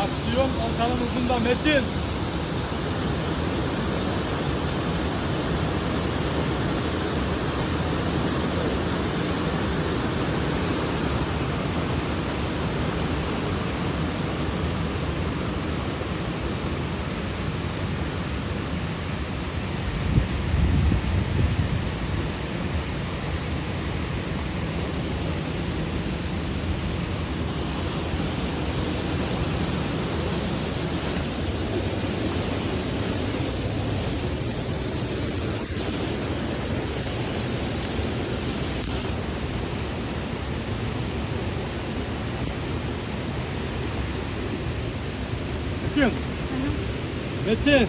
Aksiyon Volkan'ın uzunda Metin. Metin. Metin.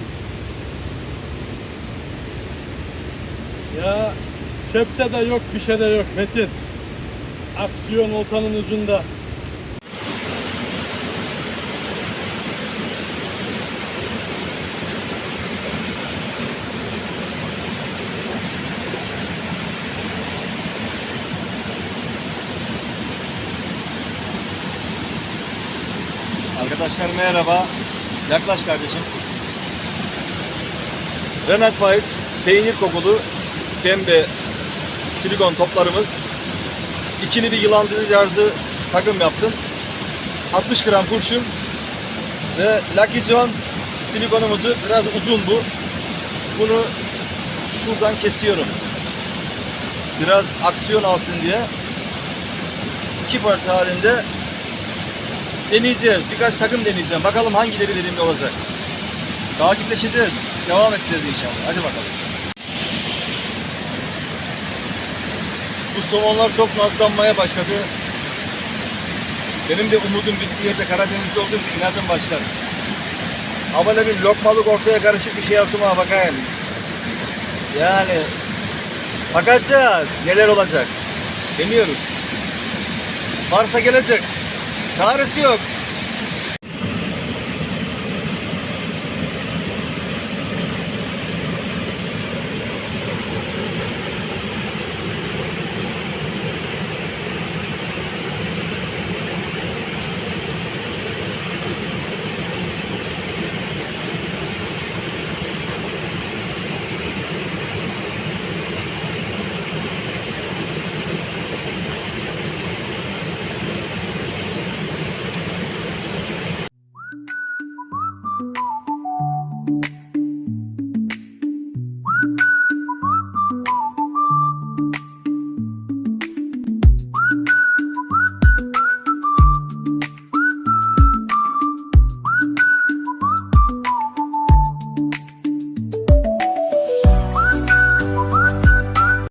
Ya kepçe de yok bir şey de yok Metin. Aksiyon oltanın ucunda. Arkadaşlar merhaba. Yaklaş kardeşim. Renat White peynir kokulu pembe silikon toplarımız. İkili bir yılan dili tarzı takım yaptım. 60 gram kurşun ve Lucky John silikonumuzu biraz uzun bu. Bunu şuradan kesiyorum. Biraz aksiyon alsın diye iki parça halinde deneyeceğiz. Birkaç takım deneyeceğim. Bakalım hangileri verimli olacak. Takipleşeceğiz. Devam edeceğiz inşallah. Hadi bakalım. Bu somonlar çok nazlanmaya başladı. Benim de umudum bittiği yerde Karadeniz'de olduğum için inadım başlar. Ne bileyim lokmalık ortaya karışık bir şey yaptım ama bakayım. Yani bakacağız neler olacak. Deniyoruz. Varsa gelecek. Çaresi yok.